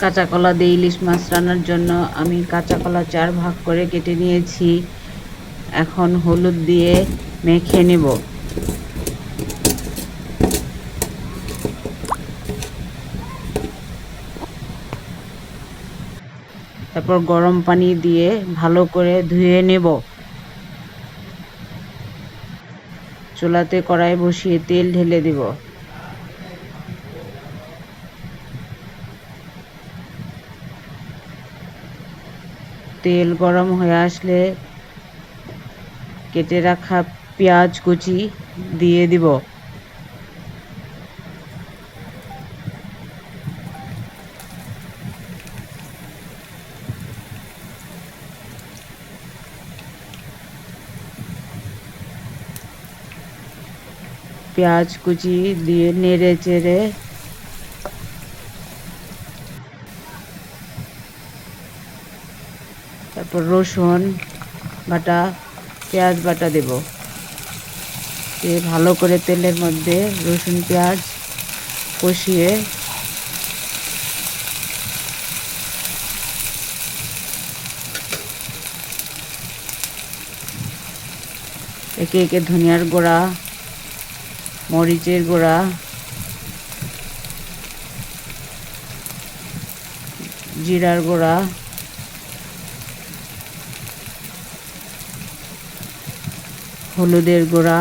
কাঁচা কলা দিয়ে ইলিশ মাছ রান্নার জন্য আমি কাঁচা কলা চার ভাগ করে কেটে নিয়েছি। এখন হলুদ দিয়ে মেখে নেব। তারপর গরম পানি দিয়ে ভালো করে ধুয়ে নেব। চুলাতে কড়াই বসিয়ে তেল ঢেলে দিব। তেল গরম হয়ে আসলে কেটে রাখা পেঁয়াজ কুচি দিয়ে দিব। পেঁয়াজ কুচি দিয়ে নেড়ে চেড়ে তারপর রসুন বাটা, পেঁয়াজ বাটা দেব। দিয়ে ভালো করে তেলের মধ্যে রসুন, পেঁয়াজ কষিয়ে একে একে ধনিয়ার গুঁড়া, মরিচের গুঁড়া, জিরার গুঁড়া হলুদের গুঁড়া,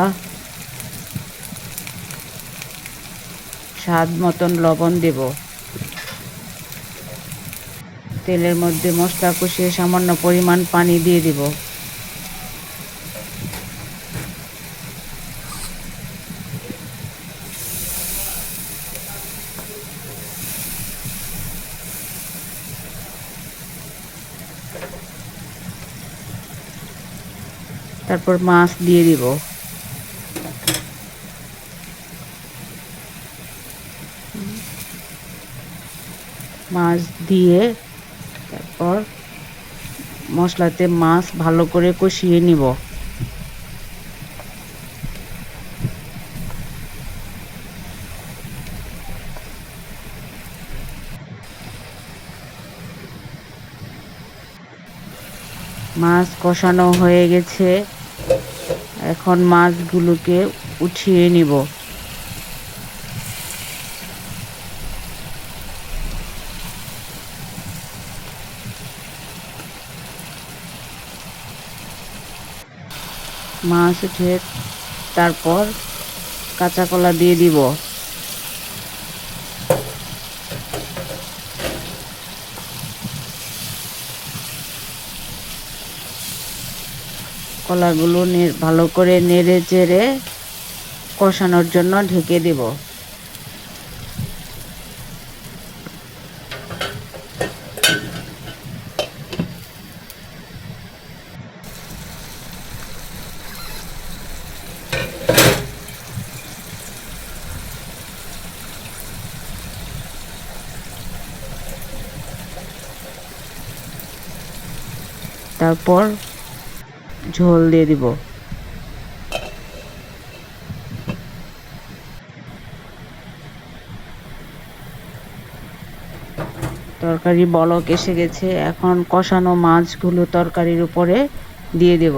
স্বাদ মতন লবণ দেব। তেলের মধ্যে মশলা কষিয়ে সামান্য পরিমাণ পানি দিয়ে দিব। তারপর মাছ দিয়ে দিব। মাছ দিয়ে তারপর মশলাতে মাছ ভালো করে কষিয়ে নিব। মাছ কষানো হয়ে গেছে। এখন মাছগুলোকে উঠিয়ে নিব। মাছ উঠে তারপর কাঁচা কলা দিয়ে দিব। কলাগুলো ভালো করে নেড়ে চেড়ে কষানোর জন্য ঢেকে দেব। তারপর ঝোল দিয়ে দিব। তরকারি বলক এসে গেছে। এখন কষানো মাছগুলো তরকারির উপরে দিয়ে দেব।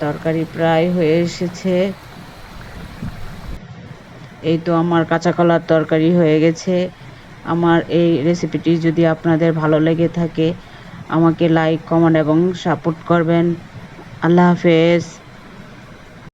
তরকারি প্রায় হয়ে এসেছে। এই তো আমার কাঁচা কলার তরকারি হয়ে গেছে। আমার এই রেসিপিটি যদি আপনাদের ভালো লেগে থাকে, আমাকে লাইক কমেন্ট এবং সাপোর্ট করবেন। আল্লাহ হাফেজ।